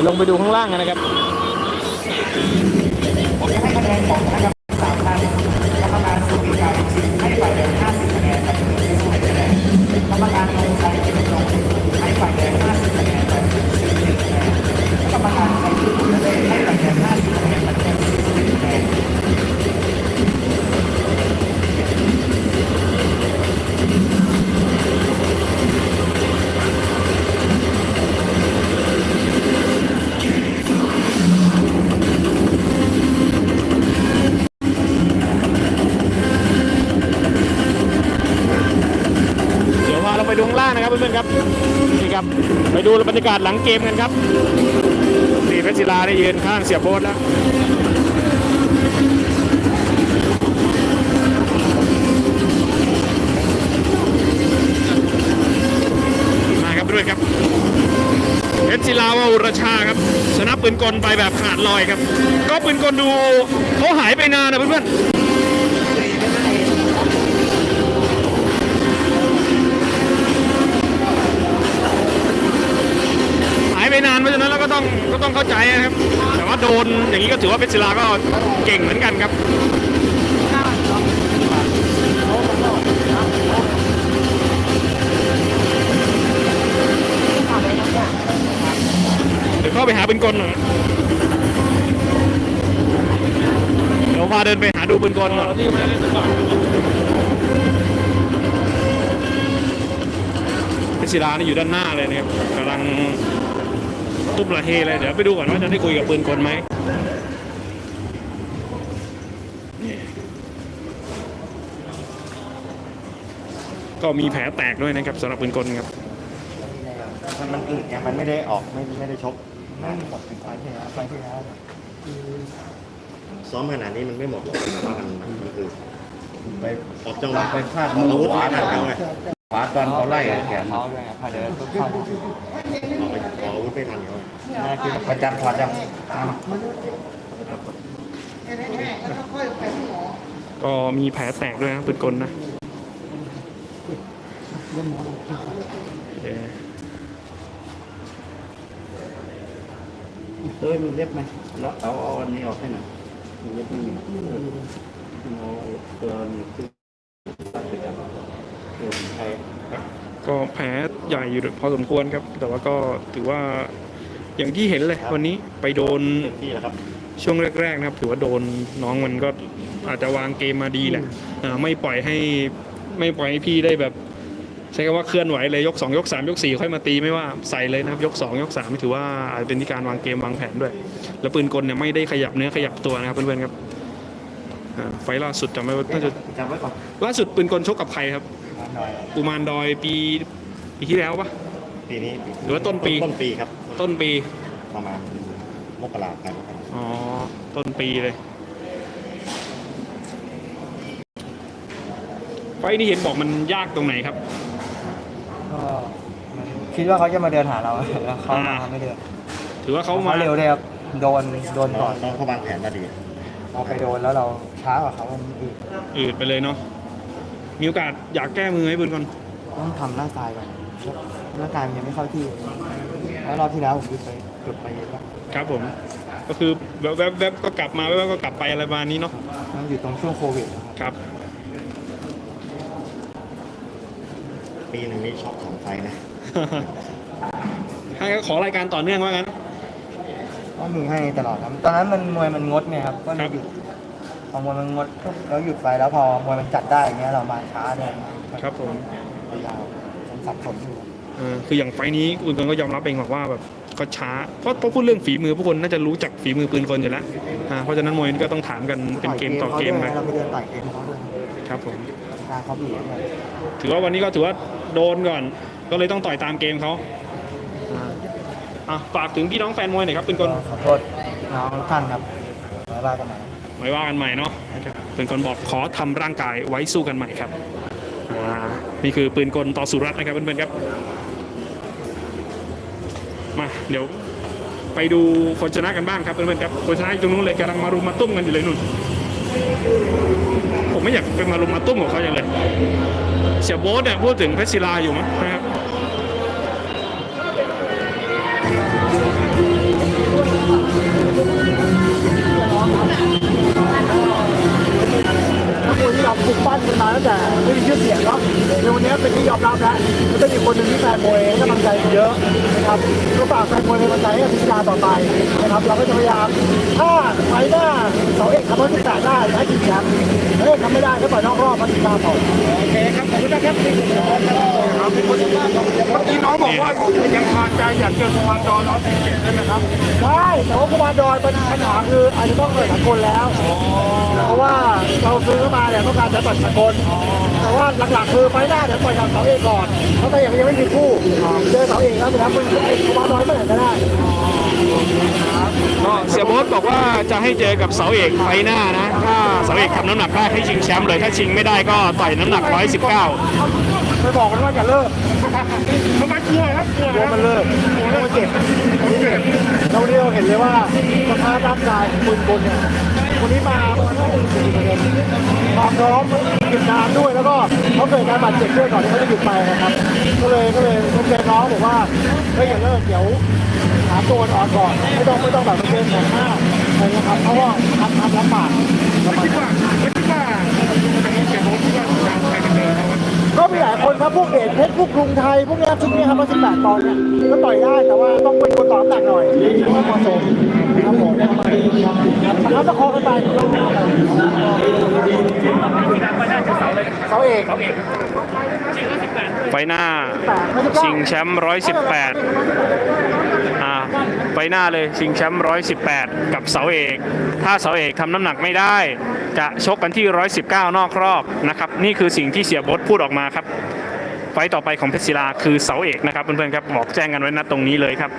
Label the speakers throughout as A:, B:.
A: ดี๋ยวลงไปดูข้างล่างกันนะครับ
B: ดูบรรยา
A: กาศหลังเกมกันครับนี่เพชรศิลาได้ยืนข้างเสียโบ๊ทแล้วมาครับด้วยครับเพชรศิลาวาอุรชาครับ ชนะปืนกลไปแบบขาดลอยครับ ก็ปืนกลดูเขาหายไปนานนะเพื่อนๆายไปนานเพราะฉะนั้นเราก็ต้องก็ต้องเข้าใจนะครับ แต่ว่าโดนอย่างนี้ก็ถือว่าเพชรศิลาก็เก่งเหมือนกันครับเดี๋ยวเข้าไปหาปืนกลหน่อยเดี๋ยวพาเดินไปหาดูปืนกลก่อนศิลานี่อยู่ด้านหน้าเลยนะครับกำลัง ตุ้มละเฮเลยเดี๋ยวไปดูก่อนว่าจะได้คุยกับปืนกลไหมนี่ก็มีแผลแตกด้วยนะครับสำหรับปืนกลครับ
C: มันมันอึดไงมันไม่ได้ออกไม่ไม่ได้ชกไม่หมดไฟที่แล้วไฟที่แล้วซ้อมขนาดนี้มันไม่หมดหรอกแต่ว่ามันมันมันคือไปออกจังหวะไปพลาดอาวุธไม่ทันเขาไง
D: ขวาตอนเขาไล่แขน
C: เขาด้วยพาเดินปุ๊บเข้า
D: ออกไปออกอาวุธไม่ทันเขา
C: ประจันถอดยัง
A: ก็มีแผลแตกด้วยนะปืนกลนะเอ่อ
C: เฮ้ยมันเล็บไหมแล้วเอาเอาอันนี้ออกให้หน่อยมันเล็บไม่มีเอาตัวนี้ขึ้น ตัดไปกันเออใคร
A: ก็แผลใหญ่อยู่พอสมควรครับ แต่ว่าก็ถือว่าอย่างที่เห็นเลยวันนี้ไปโดน
C: เต็มที่แล้วครับ
A: ช่วงแรกๆนะครับ ถือว่าโดนน้องมันก็อาจจะวางเกมมาดีแหละอ่าไม่ปล่อยให้ไม่ปล่อยให้พี่ได้แบบใช้คำว่าเคลื่อนไหวเลยยก 2 ยก 3 ยก 4 ค่อยมาตีไม่ว่าใส่เลยนะครับยก 2 ยก3ถือว่าอาจเป็นที่การวางเกมวางแผนด้วย แล้วปืนกลเนี่ยไม่ได้ขยับเนื้อขยับตัวนะครับเพื่อนๆครับอ่าไฟล์ล่าสุดจำไม่ว่าน่าจะ
C: จำไว้ก่อน
A: ล่าสุดปืนกลชกกับใครครับ
C: หน่อย
A: กุมารดอยปีปีที่แล้วปะ
C: ปีนี้
A: หรือว่าต้นปี
C: ต้นปีครับ
A: ต้นปี
C: ประมาณมกราคม
A: อ๋อ ต้นปีเลย ไฟล์นี้เห็นบอกมันยากตรงไหนครับ
E: ก็คิดว่าเขาจะมาเดินหาเราแล้วเขามา
A: อ่า
E: ไม่เดิน
A: ถือว่าเขา
E: เขา
A: มา
E: เร็วเลยครับโดนโดนก่อน
C: น้องเขาวางแผนมาดี
E: พอไปโดนแล้วเราช้ากว่าเขามันอีก
A: อืดไปเลยเนาะ มีโอกาสอยากแก้มือให้ปืนก่อน
E: ต้องทำร่างกายก่อนร่างกายมันยังไม่เข้าที่แล้วรอบที่แล้วผมหยุดไปหยุดไปเยอะแล้ว
A: ครับผม ก็คือแวบแวบแวบก็กลับมาแวบแวบก็กลับไปอะไรประมาณนี้เนาะ
E: มันอยู่ตรงช่วงโควิดนะครับ
A: ครับ
C: ปีหนึ่งนี่ช็อปสองไฟนะ
A: ให้เขาขอรายการต่อเนื่องว่างั้น
E: ก็มีให้ตลอดครับ ตอนนั้นมันมวยมันงดไงครับ ก็เล
A: ครั
E: ย
A: บ
E: หยุด พอมวยมันงดปุ๊บแล้วหยุดไปแล้วพอมวยมันจัดได้อย่างเงี้ยเรามาช้าเนี่ย
A: ครับผม
E: ยาวผมสับสนอยู่
A: เออคืออย่างไฟล์นี้ปืนกลก็ยอมรับเองบอกว่าแบบก็ช้า เพราะเพราะพูดเรื่องฝีมือผู้คนน่าจะรู้จักฝีมือปืนกลอยู่แล้วอ่าเพราะฉะนั้นมวยนี่ก็ต้องถามกันเป็นเกมต่อเกม
E: ไป
A: ไป
E: เราไปเดินต่อยเกมเขาด้วย
A: ครับผม
E: ทางเขาบีบเลย
A: ถือว่าวันนี้ก็ถือว่าโดนก่อน ก็เลยต้องต่อยตามเกมเขาอ่าอะฝากถึงพี่น้องแฟนมวยหน่อยครับปืนกล
E: ขอโทษน้องทุกท่านครับไว้ว่ากันใหม่
A: ไว้ว่ากันใหม่เนาะเป็นคนบอกขอทำร่างกายไว้สู้กันใหม่ครับอ่านี่คือปืนกลต่อสุรัตน์นะครับเพื่อนๆครับมาเดี๋ยวไปดูคนชนะกันบ้างครับเพื่อนๆครับคนชนะอยู่ตรงนู้นเลยกำลังมารุมมาตุ้มกันอยู่เลยนุ่นผมไม่อยากไปมารุมมาตุ้มกับเขาอย่างเลยเสียโบ๊ทเนี่ยพูดถึงเพชรศิลาอยู่มั้งนะครับ
F: ปลุกปั้นกันมาตั้งแต่ไม่มีชื่อเสียงเนาะในวันนี้เป็นที่ยอมรับแล้วมันจะมีคนหนึ่งที่แฟนมวยให้กำลังใจเยอะนะครับก็ฝากแฟนมวยเป็นกำลังใจให้พิจารต่อไปนะครับเราก็จะพยายามถ้าไฟหน้าเสาเอกทำให้ที่แตได้ให้กินแชมป์ถ้าเอกทำไม่ได้ก็ปล่อยนอกรอบมาติดตามต่อโอเค นะครับที่ติดตามครับเป็นคนที่มากครับเมื่อกี้น้องบอกว่ายังคาใจอยากเจอสวานดอนร้อยสิบเจ็ดใช่ไหมครับใช่แต่ว่าสวานดอนปัญหาคืออาจจะต้องเกิดสากลแล้วเพราะว่าเราซื้อมาเนี่ยต้องการจะต่อยสากลแต่ว่าหลักๆคือไฟหน้าเดี๋ยวต่อยกับเสาเอกก่อนเพราะถ้าอย่างยังไม่มีคู่เจอเสาเอกแล้วนะครับมันไอ้สวานดอนเมื่อไหร่ก็ได้
A: ก็เสียโบ๊ทบอกว่าจะให้เจอกับเสาเอกไฟหน้านะ ถ้าเสาเอกทำน้ำหนักได้ให้ชิงแชมป์เลย ถ้าชิงไม่ได้ก็ต่อยน้ำหนัก 119
F: ไปบอกมันว่าอย่าเลิกมันมาเชื่อครับกลัวมันเลิกกลัวมันเจ็บมันเจ็บแล้ววันนี้เราเห็นเลยว่าสภาพร่างกายของคนคนเนี่ยวันนี้มาความพร้อมหยุดนานด้วยแล้วก็เขาเกิดการบาดเจ็บด้วยก่อนที่เขาจะหยุดไปนะครับก็เลยก็เลยต้องเจน้องบอกว่าเฮ้ยอย่าเลิกเดี๋ยวหาตัวอ่อนก่อนไม่ต้องไม่ต้องแบบเป็นแข็งมากอะไรเงี้ยครับเพราะว่าทำทำลำบากลำบาก ก็มีหลายคนครับพวกเดชเพชรพวกกรุงไทยพวกเนี้ยชุดนี้ครับมาสิบแปดตอนเนี่ยก็ต่อยได้แต่ว่าต้องเป็นคนต่อหนักหน่อยที่มาะสมครับผมแล้วประคองกันไปเสาเอกเสาเอก
A: ไฟหน้าชิงแชมป์118 ไฟหน้าเลยชิงแชมป์118 กับเสาเอก ถ้าเสาเอกทำน้ำหนักไม่ได้ จะชกกันที่ 119 นอกรอบนะครับนี่คือสิ่งที่เสียบดพูดออกมาครับ ไฟต์ต่อไปของเพชรศิลาคือเสาเอกนะครับเพื่อนๆครับบอกแจ้งกันไว้นะตรงนี้เลยครับ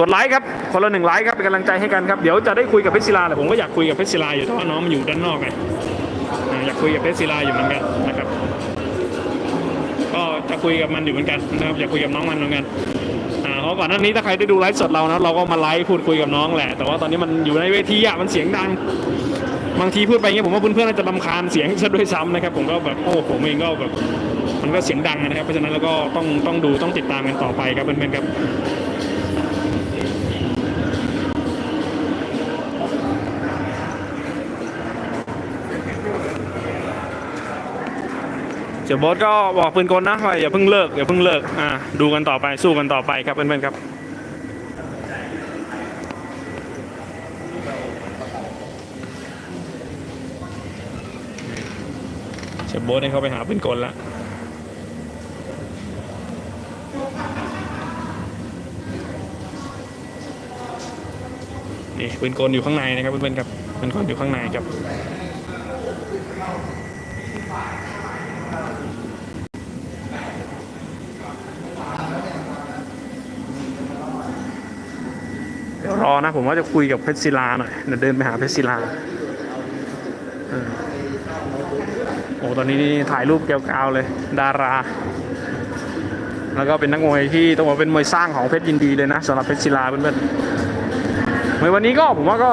A: กดไลค์ครับคนละหนึ่งไลค์ครับเป็นกำลังใจให้กันครับเดี๋ยวจะได้คุยกับเพชรศิลาแหละผมก็อยากคุยกับเพชรศิลาอยู่แต่ว่าน้องมันอยู่ด้านนอกไงอยากคุยกับเพชรศิลาอยู่เหมือนกันนะครับ ก็จะคุยกับมันอยู่เหมือนกันนะครับอยากคุยกับน้องมันเหมือนกัน ว่าก่อนหน้านี้ถ้าใครได้ดูไลฟ์สดเรานะเราก็มาไลฟ์พูดคุยกับน้องแหละ แต่ว่าตอนนี้มันอยู่ในเวทีอะมันเสียงดัง บางทีพูดไปอย่างเงี้ยผมว่าเพื่อนๆน่าจะรำคาญเสียงซะด้วยซ้ำนะครับ ผมก็แบบโอ้ผมเองก็แบบมันก็เสียงดังนะครับ เพราะฉะนั้นเราก็ต้องต้องดูต้องติดตามกันต่อไปครับเพื่อนๆครับ เสียโบอสก็บอกปืนกลนะว่าอย่าเพิ่งเลิกอย่าเพิ่งเลิกอ่าดูกันต่อไปสู้กันต่อไปครับเพื่อนๆครับเสียโบอสให้เขาไปหาปืนกลละนี่ปืนกลอยู่ข้างในนะครับเพื่อนๆครับปืนกลอยู่ข้างในครับ เดี๋ยวร อนะ ผมว่าจะคุยกับเพชรศิลาหน่อยเดี๋ยวเดินไปหาเพชรศิลาอโอ้ตอนนี้นี่ถ่ายรูปแกวๆเลย ดารา แล้วก็เป็นนักมวยที่ต้องบอกเป็นมวยสร้างของเพชรยินดีเลยนะสำหรับเพชรศิลาเพื่อนๆมวยวันนี้ก็ผมว่าก็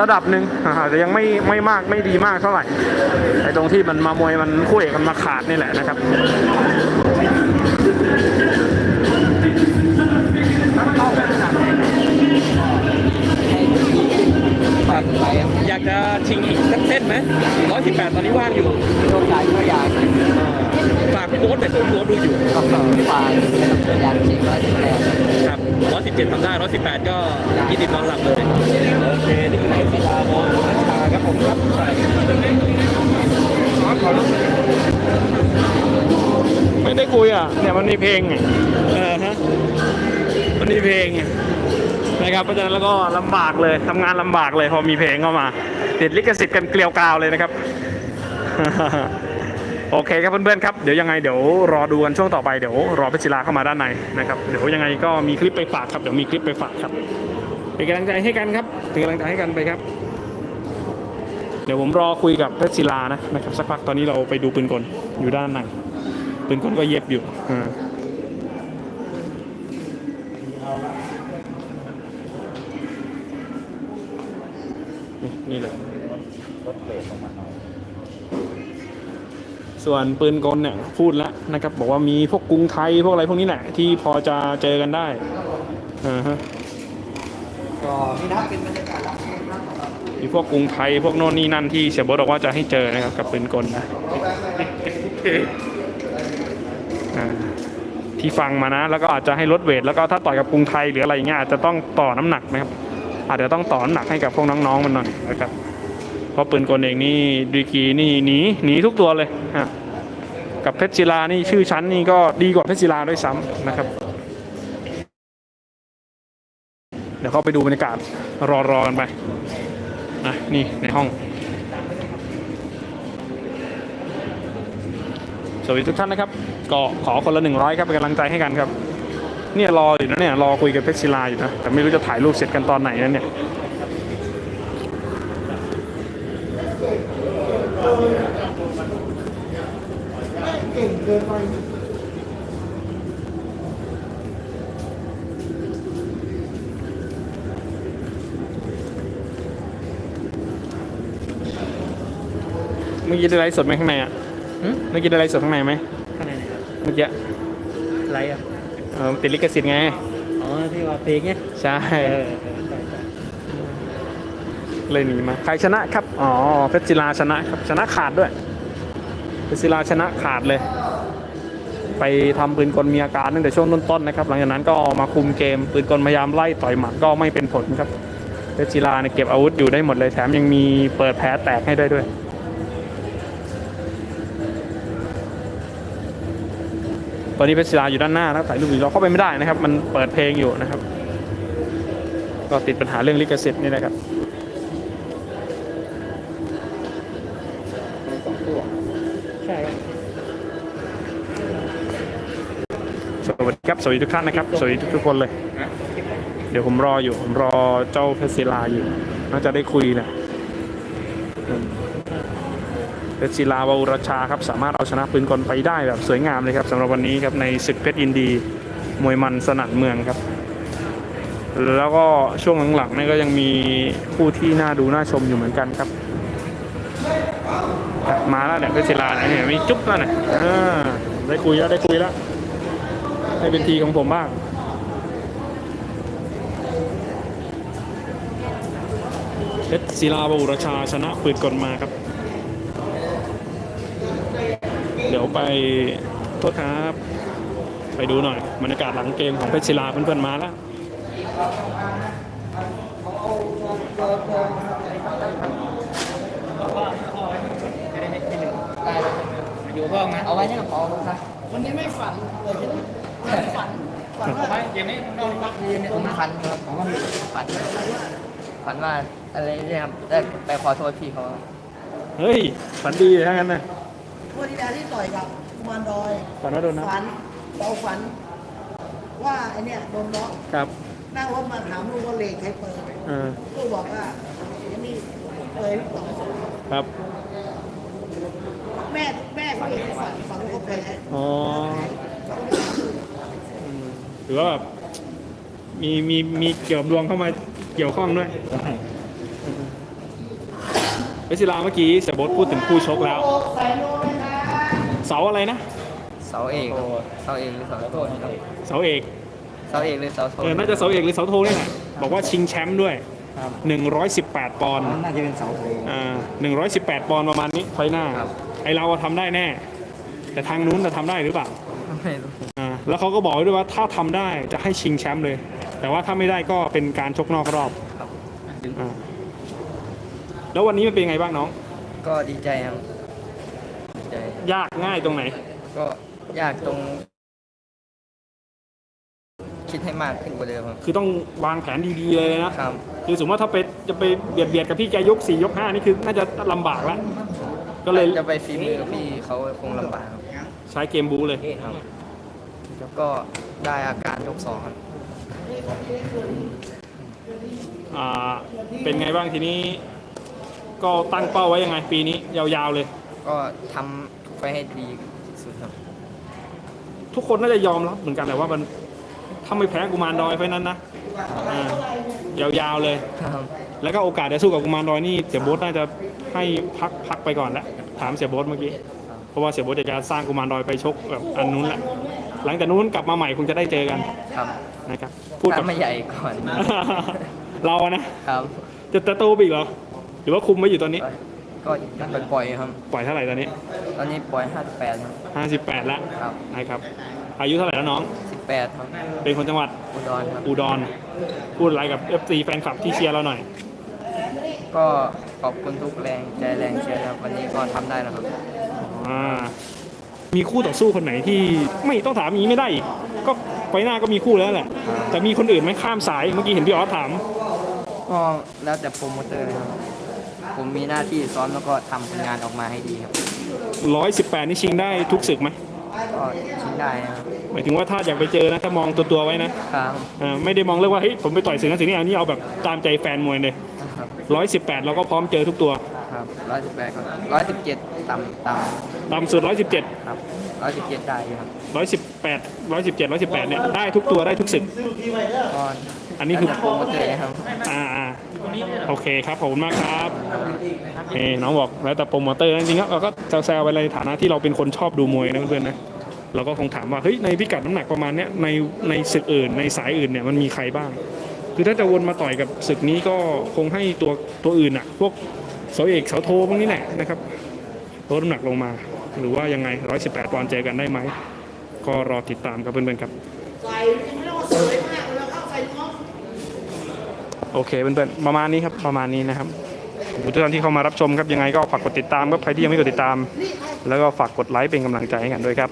A: ระดับหนึ่งอาจจะยังไม่ไม่มากไม่ดีมากเท่าไหร่ไอ้ตรงที่มันมามวยมันคู่เอกมันมาขาดนี่แหละนะครับ อยากจะชิงอีกสักเส้นไหมร้อยสิบแปดตอนนี้ว่างอยู่
G: โอกาสก็อยาก
A: ฝากพี่โบ๊ทหน่อยพี่โบ๊ทดูอยู่
G: ก็ฝากอยากชิงร้อยสิบแปด
A: ครับร้อยสิบเจ็ดทำได้ร้อยสิบแปดก็ยี่สิบนอนหลับเลยโอเคนี่คือกีฬามองนัชชาครับผมครับไม่ได้คุยอะเนี่ยมันมีเพลงไงเออฮะมันมีเพลงไง นะครับเพราะฉะนั้นแล้วก็ลำบากเลยทำงานลำบากเลยพอมีเพลงเข้ามาติดลิขสิทธิ์กันเกลียวกราวเลยนะครับ โอเคครับเพื่อนๆครับเดี๋ยวยังไงเดี๋ยวรอดูกันช่วงต่อไปเดี๋ยวรอเพชรศิลาเข้ามาด้านในนะครับเดี๋ยวยังไงก็มีคลิปไปฝากครับเดี๋ยวมีคลิปไปฝากครับเป็นกำลังใจให้กันครับเป็นกำลังใจให้กันไปครับ เดี๋ยวผมรอคุยกับเพชรศิลานะนะครับสักพักตอนนี้เราไปดูปืนกลอยู่ด้านในปืนกลก็เย็บอยู่อ่า นี่เลย
C: รถเบรกลงมาหน่อย
A: ส่วนปืนกลเนี่ยพูดแล้วนะครับ บอกว่ามีพวกกรุงไทยพวกอะไรพวกนี้แหละที่พอจะเจอกันได้อ่าฮะ
G: ก็นี่นะเป็นบรรยากาศรับเกมครับ
A: มีพวกกรุงไทยพวกโน่นนี่นั่นที่เสียบทบอกว่าจะให้เจอนะครับกับปืนกลนะที่ฟังมานะ แล้วก็อาจจะให้ลดเวทแล้วก็ถ้าต่อยกับกรุงไทยหรืออะไรเงี้ยอาจจะต้องต่อน้ำหนักนะครับ อาจจะต้องต่อน้ำหนักให้กับพวกน้องๆมันหน่อยนะครับเพราะปืนกลเองนี่ดีกีนี่หนีหนีทุกตัวเลยฮะกับเพชรศิลานี่ชื่อชั้นนี่ก็ดีกว่าเพชรศิลาด้วยซ้ำนะครับ เดี๋ยวเข้าไปดูบรรยากาศรอๆกันไปอะนี่ในห้อง สวัสดีทุกท่านนะครับ ก็ขอคนละหนึ่งร้อยครับเป็นกำลังใจให้กันครับ เนี่ยรออยู่นะเนี่ยรอคุยกับเพชรศิลาอยู่นะแต่ไม่รู้จะถ่ายรูปเสร็จกันตอนไหนนั่นเนี่ย
G: เก่งเกินไป
A: เมื่อกี้ได้ไลฟ์สดไหมข้างในอะเมื่อกี้ได้ไลฟ์สดข้างในไหม
C: ข้างในนะครับ
A: เมื่อกี้
C: ไรอะ
A: เออติดลิขสิทธิ์ไง
C: อ๋อที่ว่าเพลงเนี่ย
A: ใช่
C: เออ
A: เลยหนีมา ใครชนะครับ อ๋อ เพชรศิลาชนะครับ ชนะขาดด้วย เพชรศิลาชนะขาดเลย ไปทำปืนกลมีอาการตั้งแต่ช่วงต้นๆนะครับ หลังจากนั้นก็มาคุมเกม ปืนกลพยายามไล่ต่อยหมัดก็ไม่เป็นผลครับ เพชรศิลาเนี่ยเก็บอาวุธอยู่ได้หมดเลย แถมยังมีเปิดแผลแตกให้ได้ด้วย ตอนนี้เพชรศิลาอยู่ด้านหน้าแล้วถ่ายรูปอยู่เราเข้าไปไม่ได้นะครับ มันเปิดเพลงอยู่นะครับ ก็ติดปัญหาเรื่องลิขสิทธิ์นี่นะครับ
C: ใช่ครับ
A: สวัสดีครับสวัสดีทุกท่านนะครับสวัสดีทุกๆคนเลย เดี๋ยวผมรออยู่ผมรอเจ้าเพชรศิลาอยู่ น่าจะได้คุยแหละอืม เพชรศิลาวาวุรชาครับสามารถเอาชนะปืนกลไปได้แบบสวยงามเลยครับสำหรับวันนี้ครับในศึกเพชรยินดีมวยมันสนั่นเมืองครับ แล้วก็ช่วงหลังๆนี่ก็ยังมีคู่ที่น่าดูน่าชมอยู่เหมือนกันครับ มาแล้วเนี่ยเพชรศิลาเนี่ยมีจุ๊บแล้วเนี่ยอ่าได้คุยแล้วได้คุยแล้วให้เป็นทีของผมบ้างเพชรศิลาบุรชาชนะปืนกลมาครับ เดี๋ยวไปโทษครับ ไปดูหน่อยบรรยากาศหลังเกมของเพชรศิลาเพื่อนๆมาแล้ว
C: อยู่ห้องนะ
G: เอาไว้เนี่ยพอครับ
H: วันนี้ไม่ฝันเลยใช่ไหมไม่ฝันฝันว่า
C: ไม่เกมนี้นอกพักยืนเนี่ย
G: ผมฝันครับผมฝันฝันว่าอะไรเนี่ยครับได้ไปขอโทษพี่เขา
A: เฮ้ยฝันดีเลยทั้งนั้นนะ
H: วันที่แล้วที่ต่อยกับกุมารดอย
A: ฝันว่าโดนนะ
H: ฝันเราฝัน ว่าไอเนี่ยโดนล็อก
A: ครับ
H: นั่งรถมาถามลูกว่าเลขใครเปิด
A: เออ
H: ลูกบอกว่าไอ้นี่เปิดพี่ต่อ
A: ครับ
H: แม่แม่เขาเองฝันฝันว่าเขาแพ้
A: อ๋ออืมถือว่าแบบมีมีมีเกี่ยวกับดวงเข้ามาเกี่ยวข้องด้วยเวชิลาเมื่อกี้เสียโบดพูดถึงคู่ชกแล้ว เสาอะไรนะ
G: เสาเอกเสาเอกหรือเสาโทษครับ
A: เสาเอก
G: เสาเอกหรือเสาโทษ
A: เออน่าจะเสาเอกหรือเสาโทนี่แหละบอกว่าชิงแชมป์ด้วย118 ปอนด์
C: น่าจะเป็นเสาโท
A: อ่า118 ปอนด์ประมาณนี้ไฟหน้าไอเราอะทำได้แน่ แต่ทางนู้นจะทำได้หรือเปล่า
G: ไม่รู้
A: อ่าแล้วเขาก็บอกไว้ด้วยว่าถ้าทำได้จะให้ชิงแชมป์เลย แต่ว่าถ้าไม่ได้ก็เป็นการชกนอกรอบ
G: ครับ
A: อ่าแล้ววันนี้มันเป็นไงบ้างน้อง
G: ก็ดีใจครับดีใจ
A: ยากง่ายตรงไหน
G: ก็ยากตรง คิดให้มากขึ้นกว่าเดิมครับ
A: คือต้องวางแผนดีๆเลยนะ
G: ครับ
A: คือสมมติว่าถ้าไปจะไปเบียดเบียดกับพี่แกยก4ยก5นี่คือน่าจะลำบากแล้วก็เลย
G: จะไปฝีมือกับพี่เขาคงลำบากครับ
A: ใช้เกมบูเลย
G: ครับแล้วก็ได้อาการยกสองครับ
A: อ่าเป็นไงบ้างทีนี้ ก็ตั้งเป้าไว้ยังไงปีนี้ยาวๆเลย
G: ก็ทำทุก ไปให้ดีที่สุดครับ
A: ทุกคนน่าจะยอมรับเหมือนกันแหละว่ามันถ้าไม่แพ้กุมารดอยไฟนั้นนะอ่ายาวๆเลย
G: ครับ
A: แล้วก็โอกาสจะสู้กับกุมารดอยนี่เสียโบ๊ทน่าจะให้พักพักไปก่อนแล้วถามเสียโบ๊ทเมื่อกี้เพราะว่าเสียโบ๊ทจะสร้างกุมารดอยไปชกแบบอันนู้นแหละหลังจากนู้นกลับมาใหม่คงจะได้เจอกัน
G: ครับ
A: นะครับพูดกับ
G: ถ้าไม่ใหญ่ก่อน
A: เราอะนะ
G: ครับ
A: จะจะโตไปอีกเหรอ หรือว่าคุมไว้อยู่ตอนนี้
G: ก็นั่นปล่อยๆครับ
A: ปล่อยเท่าไหร่ตอนนี้
G: ตอนนี้ปล่อย 58ครับ
A: 58 แล้ว
G: ครับ
A: นะครับ อายุเท่าไหร่แล้วน้อง
G: 18ครับ
A: เป็นคนจังหวัด
G: อุดรครับ
A: อุดร พูดอะไรกับ FC แฟนคลับที่เชียร์เราหน่อย
G: ก็ขอบคุณทุกแรงใจแรงเชียร์ครับวันนี้ก็ทำได้แล้วครับ
A: อ่า มีคู่ต่อสู้คนไหนที่ไม่ต้องถามอย่างนี้ไม่ได้อีก ก็ไฟหน้าก็มีคู่แล้วแหละ แต่มีคนอื่นไหมข้ามสาย เมื่อกี้เห็นพี่ออสถาม
G: ก็แล้วแต่โปรโมเตอร์ครับ ผมมีหน้าที่ซ้อมแล้วก็ทำผลงานออกมาให้ดีครับ
A: 118นี่ชิงได้ทุกศึกไหม
G: ก็ชิงได้นะครับ
A: หมายถึงว่าถ้าอยากไปเจอนะถ้ามองตัวตัวๆไว้นะครับอ่าไม่ได้มองเรื่องว่าเฮ้ยผมไปต่อยศึกนั้นศึกนี้อันนี้เอาแบบตามใจแฟนมวยเลย
G: ครับ
A: 118เราก็พร้อมเจอทุกตัว
G: ครับร้อยสิบแปดครับร้อยสิบเจ็ดต่ำต่
A: ต่ำสุด117ำ
G: ครับร้อยสิบเจ็ดได้อยู่ครับ
A: 118 117 118เนี่ยได้ทุกตัวได้ทุกศึก
G: ก็
A: อันนี้คือ
G: แล้วแต่โปรโมเตอร์นะครับ
A: อ่าอ่าโอเคครับขอบคุณมากครับเอ้น้องบอกแล้วแต่โปรโมเตอร์จริงๆครับเราก็แซวๆไปในฐานะที่เราเป็นคนชอบดูมวยนะเพื่อนๆนะเราก็คงถามว่าเฮ้ยในพิกัดน้ำหนักประมาณเนี้ยในในศึกอื่นในสายอื่นเนี่ยมันมีใครบ้าง คือถ้าจะวนมาต่อยกับศึกนี้ก็คงให้ตัวตัวอื่นอะพวกเสาเอกเสาโทพวกนี้แหละนะครับลดน้ำหนักลงมา หรือว่ายังไง 118ปอนด์เจอกันได้ไหม ก็รอติดตามครับเพื่อนๆครับ โอเคเพื่อนๆประมาณนี้ครับประมาณนี้นะครับทุกท่านที่เข้ามารับชมครับยังไงก็ฝากกดติดตามครับใครที่ยังไม่กดติดตาม แล้วก็ฝากกดไลค์เป็นกำลังใจให้กันด้วยครับ